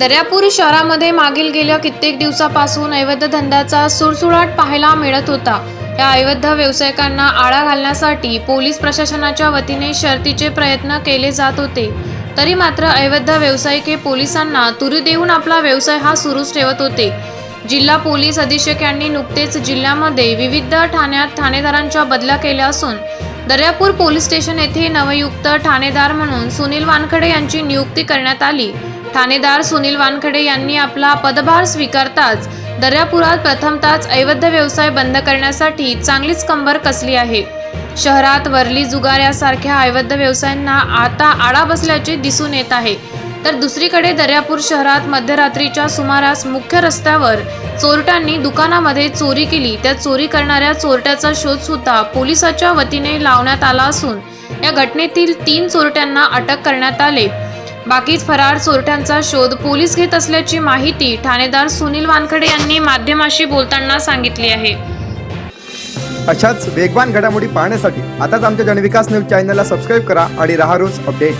दर्यापूर शहरामध्ये मागील गेल्या कित्येक दिवसापासून अवैध धंद्याचा सुळसुळाट पाहायला मिळत होता. या अवैध व्यावसायिकांना आळा घालण्यासाठी पोलीस प्रशासनाच्या वतीने शर्तीचे प्रयत्न केले जात होते. तरी मात्र अवैध व्यावसायिक हे पोलिसांना तुरी देऊन आपला व्यवसाय हा सुरूच ठेवत होते. जिल्हा पोलीस अधीक्षक यांनी नुकतेच जिल्ह्यामध्ये विविध ठाण्यात ठाणेदारांच्या बदल्या केल्या असून दर्यापूर पोलीस स्टेशन येथे नवयुक्त ठाणेदार म्हणून सुनील वानखडे यांची नियुक्ती करण्यात आली. ठाणेदार सुनील वानखडे यांनी आपला पदभार स्वीकारताच दर्यापुरात प्रथमताच अवैध व्यवसाय बंद करण्यासाठी चांगलीच कंबर कसली आहे. शहरात वरली जुगार यासारख्या अवैध व्यवसायांना आता आळा बसल्याचे दिसून येत आहे. तर दुसरीकडे दर्यापूर शहरात मध्यरात्रीच्या सुमारास मुख्य रस्त्यावर चोरट्यांनी दुकानामध्ये चोरी केली. त्या चोरी करणाऱ्या चोरट्याचा शोध सुद्धा पोलिसाच्या वतीने लावण्यात आला असून या घटनेतील तीन चोरट्यांना अटक करण्यात आले. बाकीच फरार चोरट्यांचा शोध पोलीस घेत असल्याची माहिती ठाणेदार सुनील वानखडे यांनी माध्यमाशी बोलताना सांगितली आहे. अशाच वेगवान घडामोडी पाहण्यासाठी आताच आमच्या जनविकास न्यूज चॅनलला सबस्क्राईब करा आणि राहा रोज अपडेट.